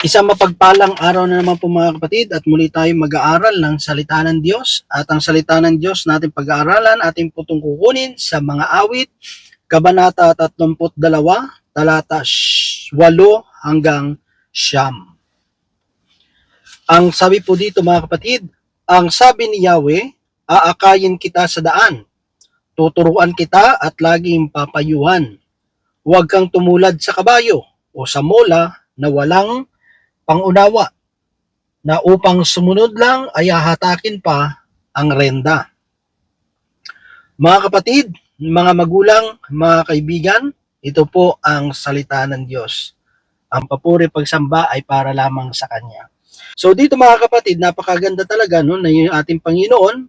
Isang mapagpalang araw na naman po mga kapatid at muli tayo mag-aaral ng salita ng Diyos at ang salita ng Diyos natin pag-aaralan ating putong kukunin sa mga awit Kabanata 32 talata 8 hanggang siyam. Ang sabi po dito mga kapatid, ang sabi ni Yahweh, aakayin kita sa daan, tuturuan kita at laging papayuhan. Huwag kang tumulad sa kabayo o sa mola na walang pangunawa na upang sumunod lang ay hahatakin pa ang renda. Mga kapatid, mga magulang, mga kaibigan, ito po ang salita ng Diyos. Ang papuri pagsamba ay para lamang sa Kanya. So dito mga kapatid, napakaganda talaga no, na yung ating Panginoon,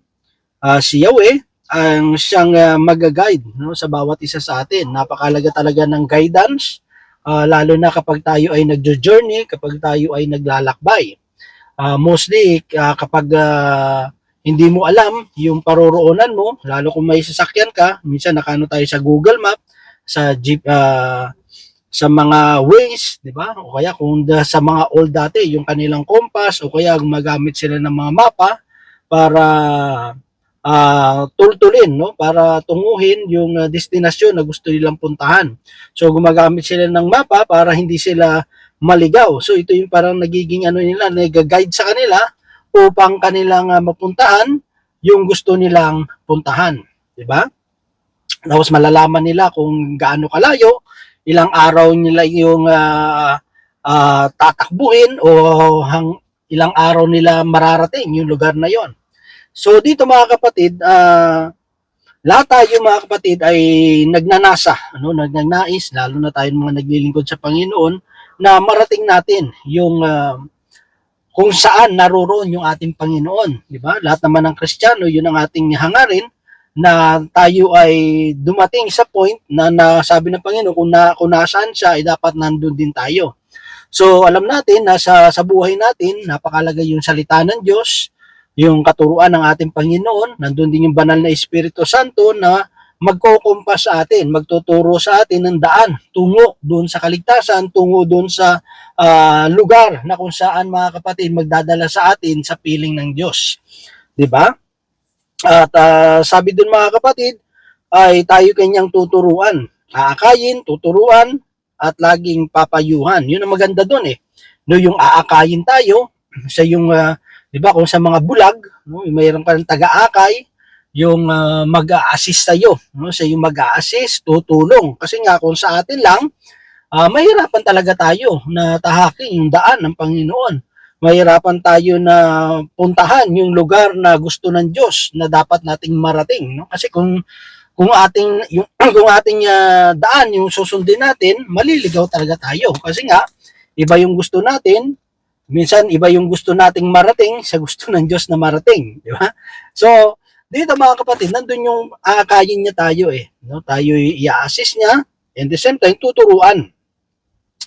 ah, si Yahweh, ang siyang uh, mag-guide no, sa bawat isa sa atin. Napakalaga talaga ng guidance, ah, lalo na kapag tayo ay nagjo-journey, kapag tayo ay naglalakbay. Ah, mostly ah, kapag ah, hindi mo alam yung paroroonan mo, lalo kung may sasakyan ka, minsan nakano tayo sa Google Map, sa Jeep, ah, sa mga ways, di ba? O kaya kung da- sa mga old dati, yung kanilang compass, o kaya gumagamit sila ng mga mapa para ah tultulin, no? Para tunguhin yung ah, destinasyon na gusto nilang puntahan. So gumagamit sila ng mapa para hindi sila maligaw. So ito yung parang nagiging ano nila, nag-guide sa kanila upang kanilang ah, mapuntahan yung gusto nilang puntahan, 'di ba? Tapos malalaman nila kung gaano kalayo, ilang araw nila yung ah, ah, tatakbuhin o hang ilang araw nila mararating yung lugar na yon. So dito mga kapatid, ah lahat tayo mga kapatid ay nagnanasa, ano, nagnanais, lalo na tayo mga naglilingkod sa Panginoon, na marating natin yung ah, kung saan naroroon yung ating Panginoon, di ba? Lahat naman ng Kristiyano, yun ang ating hangarin na tayo ay dumating sa point na nasabi ng Panginoon kung, na, kung nasaan siya ay dapat nandun din tayo. So alam natin na sa, sa buhay natin, napakalaga yung salita ng Diyos, yung katuruan ng ating Panginoon, nandun din yung banal na Espiritu Santo na magkukumpas sa atin, magtuturo sa atin ng daan tungo doon sa kaligtasan, tungo doon sa ah, lugar na kung saan mga kapatid magdadala sa atin sa piling ng Diyos. 'Di ba? At ah, sabi doon mga kapatid, ay tayo kanyang tuturuan. Aakayin, tuturuan, at laging papayuhan. Yun ang maganda doon eh. No, yung aakayin tayo, sa yung, ah, di ba, kung sa mga bulag, no, mayroon ka ng taga-akay, yung ah, mag-a-assist sa'yo. No, sa yung mag-a-assist, tutulong. Kasi nga, kung sa atin lang, ah, mahirapan talaga tayo na tahakin yung daan ng Panginoon. Mahirapan tayo na puntahan yung lugar na gusto ng Diyos na dapat nating marating. No? Kasi kung kung ating yung kung ating ah, daan yung susundin natin, maliligaw talaga tayo. Kasi nga iba yung gusto natin, minsan iba yung gusto nating marating sa gusto ng Diyos na marating, di ba? So, dito mga kapatid, nandun yung aakayin niya tayo eh. No? Tayo i-assist niya, and the same time, tuturuan.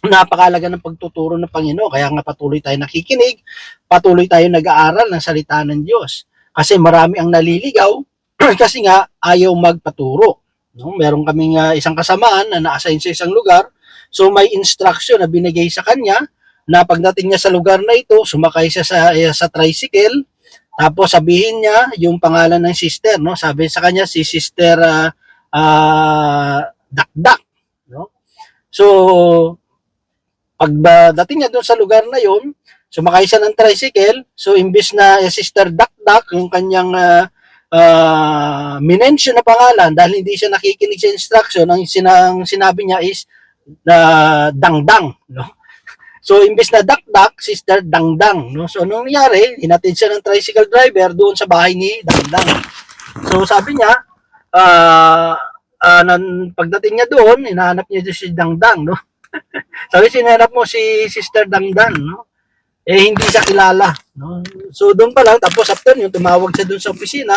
Napakalaga ng pagtuturo ng Panginoon. Kaya nga patuloy tayo nakikinig, patuloy tayo nag-aaral ng salita ng Diyos. Kasi marami ang naliligaw, kasi nga ayaw magpaturo. No? Meron kaming ah, isang kasamaan na na-assign sa isang lugar, so may instruction na binigay sa kanya na pagdating niya sa lugar na ito, sumakay siya sa, eh, sa tricycle, tapos sabihin niya yung pangalan ng sister, no? Sabi sa kanya si Sister ah, ah, Dakdak, no? So pagdating niya doon sa lugar na yon, sumakay siya ng tricycle, so imbis na eh, Sister Dakdak yung kanyang ah, uh, minention na pangalan dahil hindi siya nakikinig sa instruction, ang sinang sinabi niya is na dangdang, no? So, imbes na dakdak, sister dangdang, no? So, anong nangyari? Hinatid siya ng tricycle driver doon sa bahay ni dangdang. So, sabi niya, ah, ah, nan, pagdating niya doon, hinahanap niya si dangdang, no? sabi, sinanap mo si sister dangdang, no? Eh, hindi siya kilala, no? So, doon pa lang, tapos after yun, tumawag siya doon sa opisina,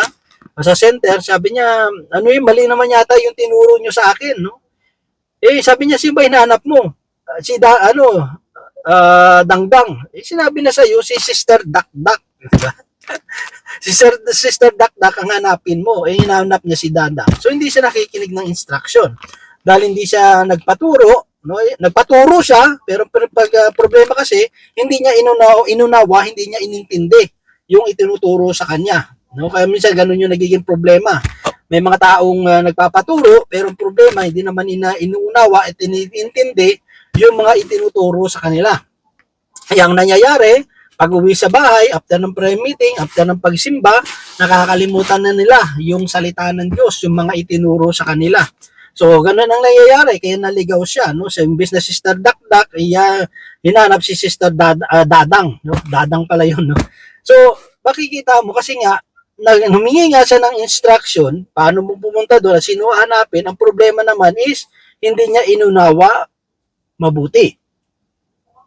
sa center, sabi niya, ano yung mali naman yata yung tinuro niyo sa akin, no? Eh, sabi niya, sino ba hinahanap mo? Si da, ano, ah, Dangdang. Eh, sinabi na sa iyo si Sister Dakdak. Diba? Sister, Sister Dakdak ang hanapin mo. Eh, hinahanap niya si Dada. So, hindi siya nakikinig ng instruction. Dahil hindi siya nagpaturo, no? Eh, Nagpaturo siya, pero pag ah, problema kasi, hindi niya inunawa, inunawa, hindi niya inintindi yung itinuturo sa kanya. No? Kaya minsan ganun yung nagiging problema. May mga taong ah, nagpapaturo, pero problema, hindi naman ina, inuunawa at iniintindi yung mga itinuturo sa kanila. Kaya ang nangyayari, pag uwi sa bahay, after ng prayer meeting, after ng pagsimba, nakakalimutan na nila yung salita ng Diyos, yung mga itinuro sa kanila. So, ganun ang nangyayari, kaya naligaw siya, no? Sa imbes na Sister Dakdak, iya, hinanap si Sister Dad, ah, Dadang, no? Dadang pala yun, no? So, makikita mo kasi nga, na, humingi nga siya ng instruction, paano mo pumunta doon, sino hanapin, ang problema naman is, hindi niya inunawa mabuti.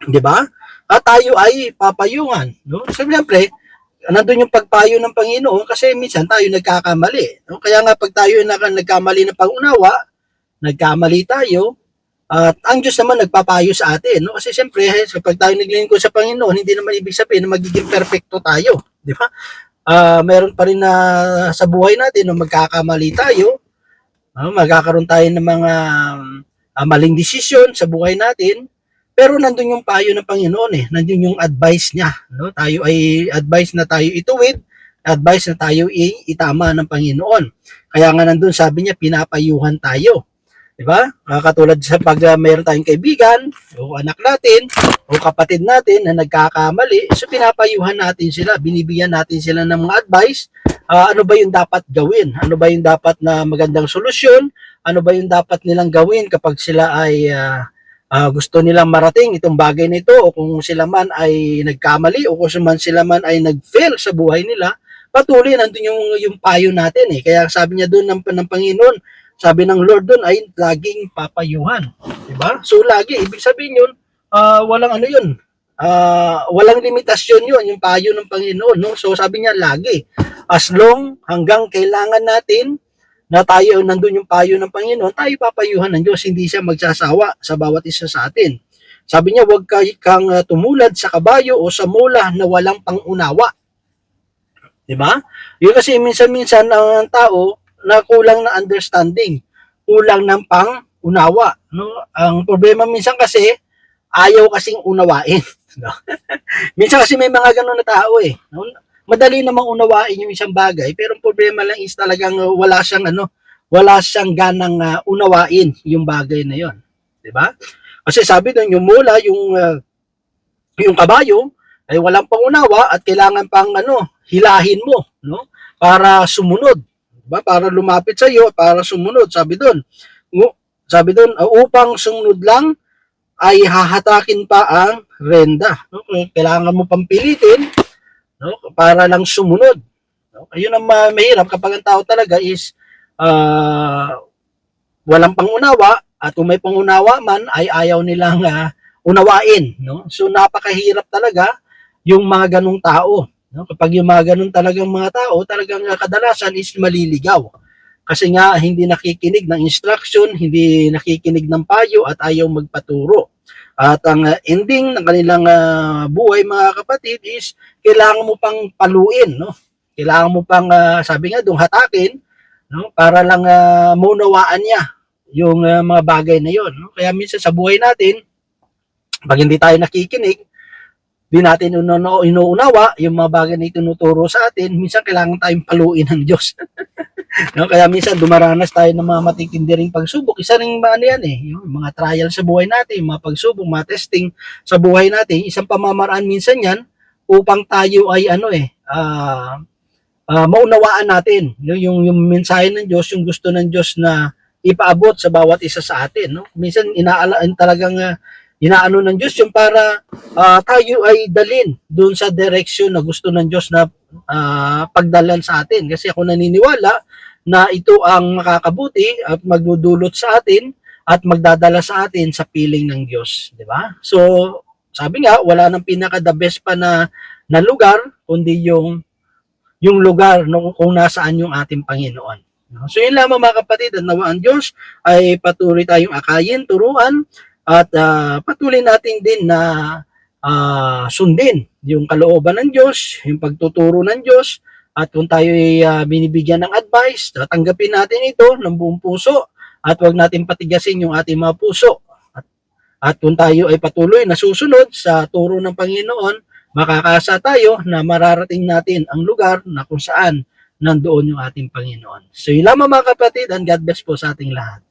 Di ba? At tayo ay papayungan. No? Siyempre, nandun yung pagpayo ng Panginoon kasi minsan tayo nagkakamali. No? Kaya nga pag tayo na nagkamali ng pangunawa, nagkamali tayo, at ang Diyos naman nagpapayo sa atin. No? Kasi siyempre, kapag tayo naglingkod sa Panginoon, hindi naman ibig sabihin na magiging perfecto tayo. Di ba? Ah, meron pa rin na sa buhay natin no, magkakamali tayo. Ah, magkakaroon tayo ng mga ah, maling desisyon sa buhay natin. Pero nandun yung payo ng Panginoon eh. Nandun yung advice niya. No? Tayo ay advice na tayo ituwid, advice na tayo itama ng Panginoon. Kaya nga nandun sabi niya, pinapayuhan tayo. Di ba? Ah, katulad sa pag ah, mayroon tayong kaibigan, o anak natin, o kapatid natin na nagkakamali, so pinapayuhan natin sila, binibigyan natin sila ng mga advice, Ah, ano ba yung dapat gawin? Ano ba yung dapat na magandang solusyon? Ano ba yung dapat nilang gawin kapag sila ay ah, ah, gusto nilang marating itong bagay na ito o kung sila man ay nagkamali o kung man sila man ay nag-fail sa buhay nila, patuloy nandun yung, yung payo natin eh. Kaya sabi niya doon ng, ng Panginoon, sabi ng Lord doon ay laging papayuhan. Diba? So lagi, ibig sabihin yun, ah, walang ano yun, ah, walang limitasyon yun, yung payo ng Panginoon. No? So sabi niya lagi, as long hanggang kailangan natin na tayo nandun yung payo ng Panginoon, tayo papayuhan ng Diyos, hindi siya magsasawa sa bawat isa sa atin. Sabi niya, huwag kang uh, tumulad sa kabayo o sa mula na walang pangunawa. Di ba? Yun kasi minsan-minsan ang tao na kulang na understanding, kulang ng pangunawa. No? Ang problema minsan kasi, ayaw kasing unawain. No? minsan kasi may mga ganun na tao eh. No? Madali namang unawain yung isang bagay, pero ang problema lang is talagang uh, wala siyang ano, wala siyang ganang uh, unawain yung bagay na yon, 'di ba? Kasi sabi doon yung mula, yung uh, yung kabayo ay walang pangunawa at kailangan pang ano, hilahin mo, no? Para sumunod, 'di ba? Para lumapit sa iyo, para sumunod, sabi doon. Sabi doon, uh, upang sumunod lang ay hahatakin pa ang renda. No? Kailangan mo pang pilitin no? para lang sumunod. No? Ayun ang ma- mahirap kapag ang tao talaga is ah, walang pangunawa at kung may pangunawa man ay ayaw nilang ah, unawain. No? So napakahirap talaga yung mga ganong tao. No? Kapag yung mga ganong talagang mga tao, talagang ah, kadalasan is maliligaw. Kasi nga hindi nakikinig ng instruction, hindi nakikinig ng payo at ayaw magpaturo. At ang uh, ending ng kanilang uh, buhay mga kapatid is kailangan mo pang paluin, no? Kailangan mo pang uh, sabi nga doon hatakin, no? Para lang uh, maunawaan niya yung uh, mga bagay na 'yon, no? Kaya minsan sa buhay natin pag hindi tayo nakikinig, di natin inuunawa yung mga bagay na itinuturo sa atin, minsan kailangan tayong paluin ng Diyos. no? Kaya minsan dumaranas tayo ng mga matitindi ring pagsubok. Isa ring ano yan eh, yung mga trial sa buhay natin, mga pagsubok, mga testing sa buhay natin. Isang pamamaraan minsan yan upang tayo ay ano eh, ah ah, maunawaan natin no? yung, yung mensahe ng Diyos, yung gusto ng Diyos na ipaabot sa bawat isa sa atin. No? Minsan inaala talagang ah, inaano ng Diyos yung para ah, tayo ay dalin doon sa direksyon na gusto ng Diyos na ah, pagdalan sa atin. Kasi ako naniniwala na ito ang makakabuti at magdudulot sa atin at magdadala sa atin sa piling ng Diyos, di ba? So, sabi nga, wala nang pinaka the best pa na na lugar kundi yung yung lugar no, kung nasaan yung ating Panginoon. No? So yun lamang mga kapatid, at nawa ang Diyos ay patuloy tayong akayin, turuan, at ah, patuloy natin din na ah, sundin yung kalooban ng Diyos, yung pagtuturo ng Diyos, at kung tayo ay ah, binibigyan ng advice, tatanggapin natin ito ng buong puso at huwag natin patigasin yung ating mga puso. At At kung tayo ay patuloy na susunod sa turo ng Panginoon, makakasa tayo na mararating natin ang lugar na kung saan nandoon yung ating Panginoon. So yun lamang mga kapatid and God bless po sa ating lahat.